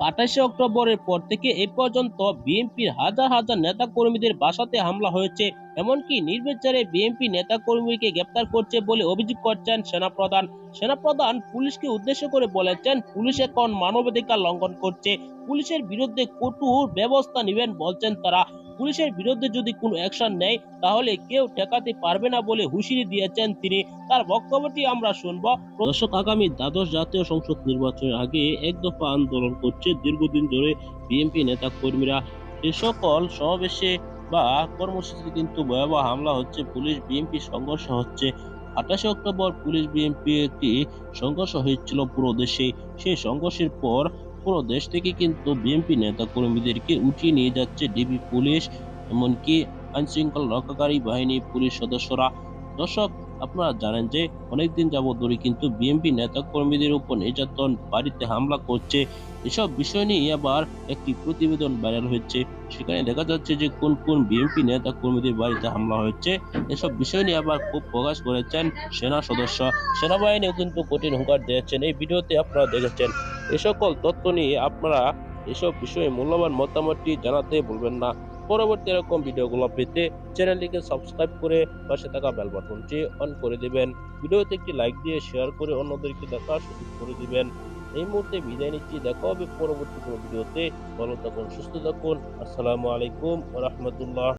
আঠাশে অক্টোবরের পর থেকে এ পর্যন্ত বিএনপির হাজার হাজার নেতা কর্মীদের বাসাতে হামলা হয়েছে। এমনকি নির্বিচারে বিএনপি নেতা কর্মীকে গ্রেপ্তার করছে বলে অভিযোগ করছেন সেনাপ্রধান। সেনাপ্রধান পুলিশকে উদ্দেশ্য করে বলেছেন, পুলিশ এখন মানবাধিকার লঙ্ঘন করছে। পুলিশের বিরুদ্ধে কঠোর ব্যবস্থা নেবেন, বলছেন তারা। পুলিশের বিরুদ্ধে যদি কোনো অ্যাকশন নেয়, তাহলে কেউ ঠেকাতে পারবে না বলে হুঁশিয়ারি দিয়েছেন তিনি। তার বক্তব্যটি আমরা শুনব। দর্শক, আগামী দ্বাদশ জাতীয় সংসদ নির্বাচনের আগে এক দফা আন্দোলন করছে দীর্ঘদিন ধরে বিএনপি নেতা কর্মীরা এ সকল সমাবেশে বা কর্মসূচিতে কিন্তু ভয়াবহ হামলা হচ্ছে, পুলিশ বিএনপি সংঘর্ষ হচ্ছে। আঠাশে অক্টোবর পুলিশ বিএনপি একটি সংঘর্ষ হয়েছিল পুরো দেশে। সেই সংঘর্ষের পর পুরো দেশ থেকে কিন্তু বিএনপি নেতা কর্মীদেরকে উঠিয়ে নিয়ে যাচ্ছে ডিবি পুলিশ। এমনকি আইনশৃঙ্খলা রক্ষাকারী বাহিনী পুলিশ সদস্যরা দর্শক আপনারা জানেন যে অনেকদিন যাবৎ ধরে কিন্তু বিএনপি নেতা কর্মীদের উপর নির্যাতন, বাড়িতে হামলা করছে। এসব বিষয় নিয়ে আবার একটি প্রতিবেদন ভাইরাল হয়েছে। সেখানে দেখা যাচ্ছে যে কোন কোন বিএনপি নেতা কর্মীদের বাড়িতে হামলা হয়েছে। এসব বিষয় নিয়ে আবার খুব প্রকাশ করেছেন সেনা সদস্য। সেনাবাহিনীও কিন্তু কঠিন হুঁকার দিয়েছেন। এই ভিডিওতে আপনারা দেখেছেন, এ সকল তথ্য নিয়ে আপনারা এসব বিষয়ে মূল্যবান মতামতটি জানাতে ভুলবেন না। পরবর্তী এরকম ভিডিওগুলো পেতে চ্যানেলটিকে সাবস্ক্রাইব করে পাশে থাকা বেল বাটনটি অন করে দেবেন। ভিডিওতে একটি লাইক দিয়ে শেয়ার করে অন্যদেরকে দেখা সুযোগ করে দিবেন। এই মুহূর্তে বিদায় নিচ্ছি। দেখা হবে পরবর্তী কোনো ভিডিওতে। ভালো থাকুন, সুস্থ থাকুন। আসসালামু আলাইকুম রহমতুল্লাহ।